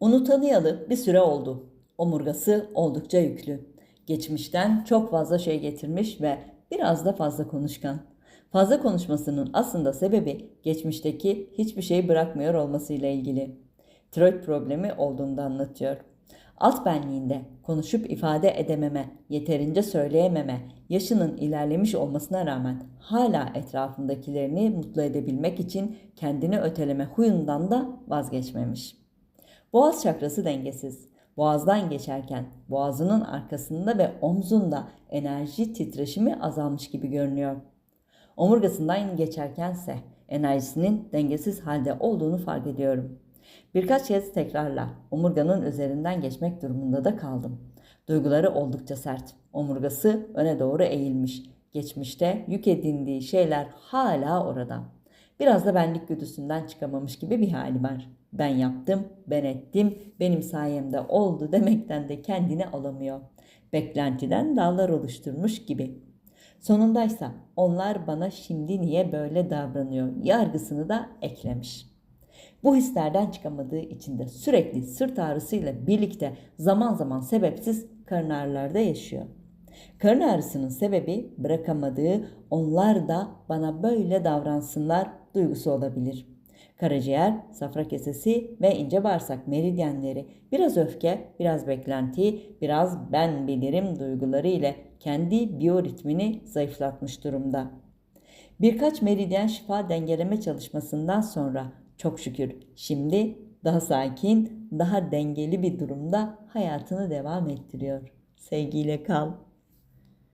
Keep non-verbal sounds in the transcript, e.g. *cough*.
Onu tanıyalı bir süre oldu. Omurgası oldukça yüklü. Geçmişten çok fazla şey getirmiş ve biraz da fazla konuşkan. Fazla konuşmasının aslında sebebi geçmişteki hiçbir şey bırakmıyor olmasıyla ilgili. Tiroid problemi olduğunu anlatıyor. Alt benliğinde konuşup ifade edememe, yeterince söyleyememe, yaşının ilerlemiş olmasına rağmen hala etrafındakilerini mutlu edebilmek için kendini öteleme huyundan da vazgeçmemiş. Boğaz çakrası dengesiz. Boğazdan geçerken boğazının arkasında ve omzunda enerji titreşimi azalmış gibi görünüyor. Omurgasından geçerkense enerjisinin dengesiz halde olduğunu fark ediyorum. Birkaç kez tekrarla omurganın üzerinden geçmek durumunda da kaldım. Duyguları oldukça sert. Omurgası öne doğru eğilmiş. Geçmişte yük edindiği şeyler hala orada. Biraz da benlik güdüsünden çıkamamış gibi bir hali var. Ben yaptım, ben ettim, benim sayemde oldu *laughs* demekten de kendini alamıyor. Beklentiden dağlar oluşturmuş gibi. Sonundaysa onlar bana şimdi niye böyle davranıyor yargısını da eklemiş. Bu hislerden çıkamadığı için de sürekli sırt ağrısıyla birlikte zaman zaman sebepsiz karın ağrılarda yaşıyor. Karın ağrısının sebebi bırakamadığı onlar da bana böyle davransınlar duygusu olabilir. Karaciğer, safra kesesi ve ince bağırsak meridyenleri biraz öfke, biraz beklenti, biraz ben bilirim duyguları ile kendi biyoritmini zayıflatmış durumda. Birkaç meridyen şifa dengeleme çalışmasından sonra çok şükür şimdi daha sakin, daha dengeli bir durumda hayatını devam ettiriyor. Sevgiyle kal.